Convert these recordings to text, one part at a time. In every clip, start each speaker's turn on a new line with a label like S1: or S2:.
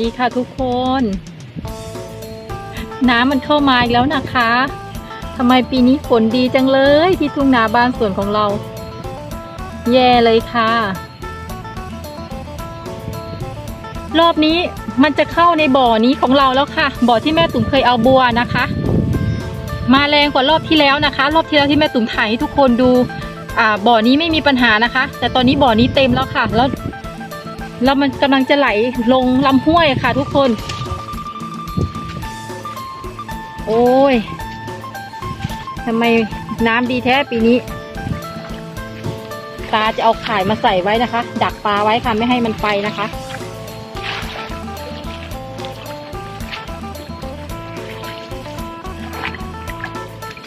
S1: ดีค่ะทุกคน น้ำมันเข้ามาอีกแล้วนะคะทำไมปีนี้ฝนดีจังเลยที่ทุ่งนาบ้านสวนของเรา แย่เลยค่ะ รอบนี้มันจะเข้าในบ่อนี้ของเราแล้วค่ะ บ่อที่แม่ตุ่มเคยเอาบัวนะคะ มาแรงกว่ารอบที่แล้วนะคะ รอบที่แล้วที่แม่ตุ่มถ่ายให้ทุกคนดูอ่าบ่อนี้ไม่มีปัญหานะคะ แต่ตอนนี้บ่อนี้เต็มแล้วค่ะ แล้ว แล้วมันกำลังจะไหลลงลำห้วยค่ะทุกคน โอ้ยทำไมน้ำดีแท้ปีนี้ตาจะเอาข่ายมาใส่ไว้นะคะ ดักปลาไว้ค่ะไม่ให้มันไปนะคะ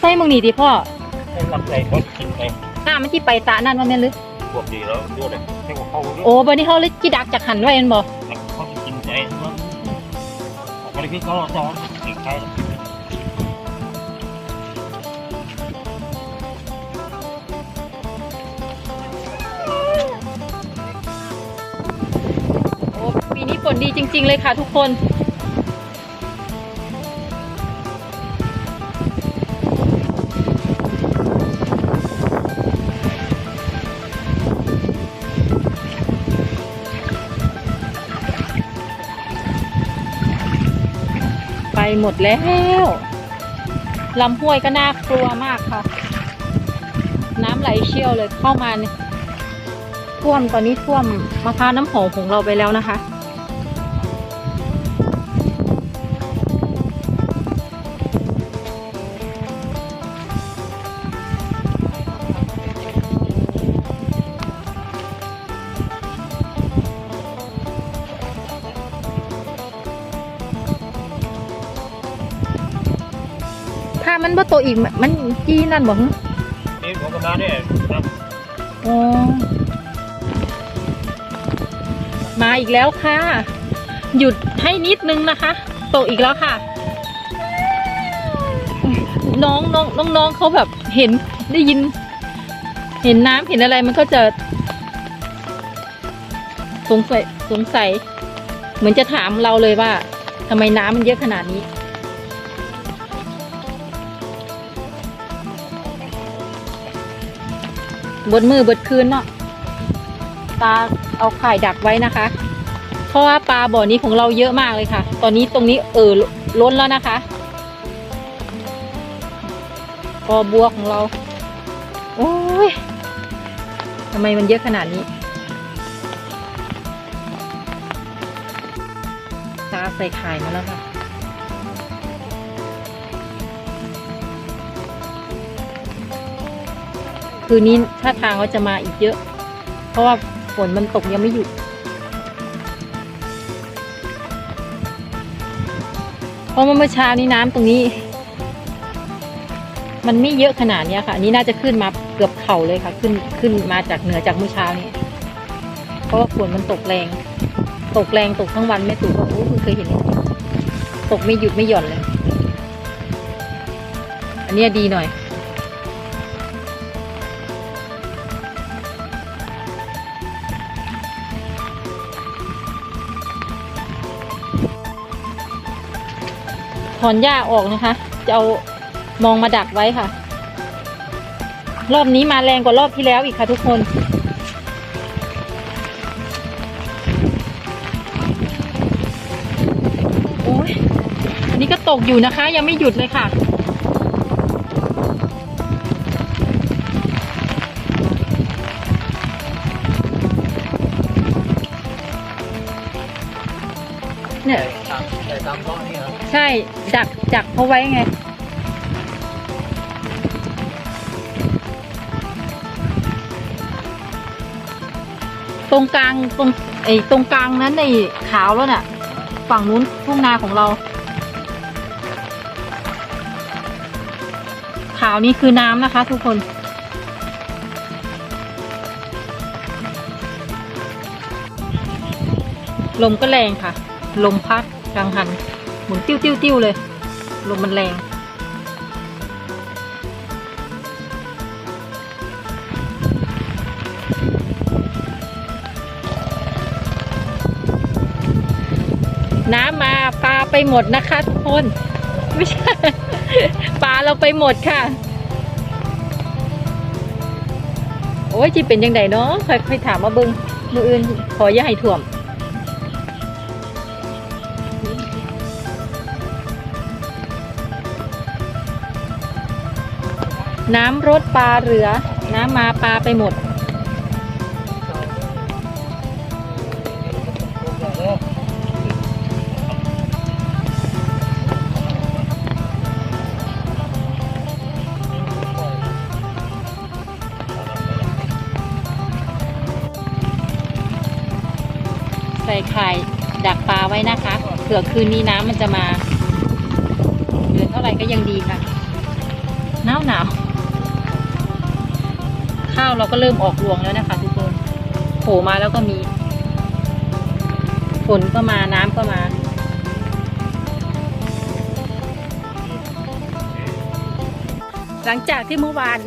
S1: ใส่มึงนี่ดิพ่อ
S2: ให้รับใจเขากินไป
S1: น้ามันที่ไปตานั่นว่าแม่นหรือ
S2: พวกดีแล้วด้วยเลยให้เขาเข้าด้วย
S1: โอ้บันนี้เขาเลยจีดักจากหันไว้เอ็นบ่
S2: เขาจะกินใจว่าบริพิตเขาซ้อนเด็กใคร
S1: โอ้ปีนี้ฝนดีจริง ๆ เลยค่ะทุกคน หมดแล้วลำห้วยก็น่ากลัวมากค่ะ น้ำไหลเชี่ยวเลยเข้ามาท่วมตอนนี้ท่วมมะพร้าวน้ำหอมของเราไปแล้วนะคะ มันบ่โตอีกมันมันจีนั่นบ่ฮะ
S2: นี่ผมก็มาเนี่ยนะ
S1: อ๋อมาอีกแล้วค่ะ หยุดให้นิดนึงนะคะ โตอีกแล้วค่ะ น้องน้องน้องน้องเขาแบบเห็นได้ยิน เห็นน้ำเห็นอะไรมันก็จะ สงสัยสงสัย เหมือนจะถามเราเลยว่าทำไมน้ำมันเยอะขนาดนี้ บนมือบดคืนเนาะตาเอาไข่ดักไว้นะคะ เพราะว่าปลาบ่อนี้ของเราเยอะมากเลยค่ะ ตอนนี้ตรงนี้เออล้นแล้วนะคะปอบัวของเรา โอ้ยทำไมมันเยอะขนาดนี้ตาใส่ไข่มาแล้วค่ะ คืนนี้ถ้าทางว่าจะมาอีกเยอะ เพราะว่าฝนมันตกยังไม่หยุด เพราะเมื่อเช้านี้น้ำตรงนี้ มันไม่เยอะขนาดเนี้ยค่ะอันนี้น่าจะขึ้นมาเกือบเข่าเลยค่ะ ขึ้นขึ้นมาจากเหนือจากเมื่อเช้านี้ เพราะว่าฝนมันตกแรง ตกแรงตกทั้งวันแม่ตู่ก็โอ้เพิ่งเคยเห็น ตกไม่หยุดไม่หย่อนเลย อันนี้ดีหน่อย ถอนหญ้าออกนะคะ จะเอามองมาดักไว้ค่ะ รอบนี้มาแรงกว่ารอบที่แล้วอีกค่ะทุกคนโอ้ยอันนี้ก็ตกอยู่นะคะ ยังไม่หยุดเลยค่ะเนี่ย
S2: ตามแต่ตามก้อนี่ครับ
S1: ใช่ดักจักเขาไว้ไง ตรงกลางตรงไอ้ตรงกลางนั้นในขาวแล้วน่ะ ฝั่งนู้นทุ่งนาของเรา ขาวนี่คือน้ำนะคะ ทุกคนลมก็แรงค่ะ ลมพัด กลางหัน หมุนติ้วติ้วติ้วเลย ลมมันแรง น้ำมาปลาไปหมดนะคะทุกคน ไม่ใช่ ปลาเราไปหมดค่ะ โอ้ยจีเป็นยังไงเนาะค่อยๆถามมาเบิงมืออื่นขออย่าให้ถ่วม น้ำรดปลาเหลือ น้ำมาปลาไปหมด ใส่ไข่ดักปลาไว้นะคะ เผื่อคืนนี้น้ำมันจะมา เดือนเท่าไหร่ก็ยังดีค่ะหนาวหนาว ข้าวเราก็เริ่มออกรวงแล้วนะคะ ทุกคนโผล่มาแล้วก็มี ฝนก็มาน้ำก็มา หลังจากที่เมื่อวาน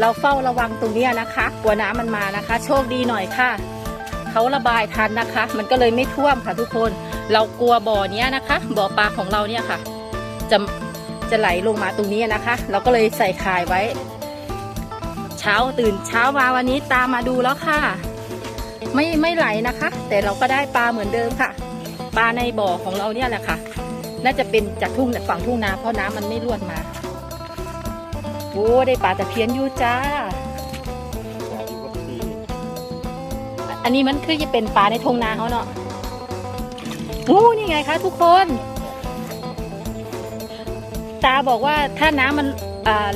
S1: เราเฝ้าระวังตรงนี้นะคะ กลัวน้ำมันมานะคะ โชคดีหน่อยค่ะ เขาระบายทันนะคะ มันก็เลยไม่ท่วมค่ะทุกคน เรากลัวบ่อเนี้ยนะคะ บ่อปลาของเราเนี่ยค่ะ จะจะไหลลงมาตรงนี้นะคะ เราก็เลยใส่ขายไว้ เช้าตื่นเช้ามาวันนี้ตามมาดูแล้วค่ะ ไม่ไม่ไหลนะคะ แต่เราก็ได้ปลาเหมือนเดิมค่ะ ปลาในบ่อของเราเนี่ยแหละค่ะ น่าจะเป็นจากทุ่งฝั่งทุ่งนาเพราะน้ำมันไม่รวดมาโอ้ได้ปลาตะเพียนอยู่จ้า อันนี้มันคือจะเป็นปลาในทุ่งนาเขาเนาะโอ้นี่ไงคะทุกคน ตาบอกว่าถ้าน้ำมัน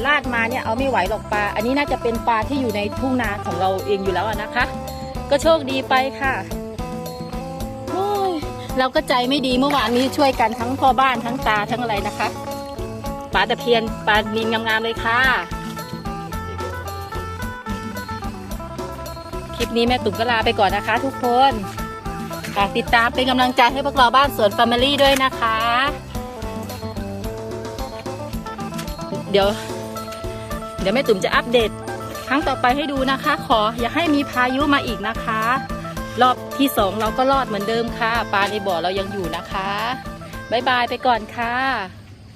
S1: ลาดมาเนี่ยเอาไม่ไหวหรอกปลา อันนี้น่าจะเป็นปลาที่อยู่ในทุ่งนาของเราเองอยู่แล้วนะคะ ก็โชคดีไปค่ะโอ้ยเราก็ใจไม่ดีเมื่อวานนี้ช่วยกันทั้งพ่อบ้านทั้งตาทั้งอะไรนะคะปลาตะเพียนปลานินงามๆเลยค่ะ คลิปนี้แม่ตุ๋มก็ลาไปก่อนนะคะ ทุกคนฝากติดตามเป็นกำลังใจให้พวกเราบ้านสวนแฟมิลี่ด้วยนะคะ เดี๋ยว เดี๋ยวแม่ตุ๋มจะอัปเดต ครั้งต่อไปให้ดูนะคะ ขออย่าให้มีพายุมาอีกนะคะ รอบที่สองเราก็รอดเหมือนเดิมค่ะ ปลาในบ่อเรายังอยู่นะคะบ๊ายบายไปก่อนค่ะ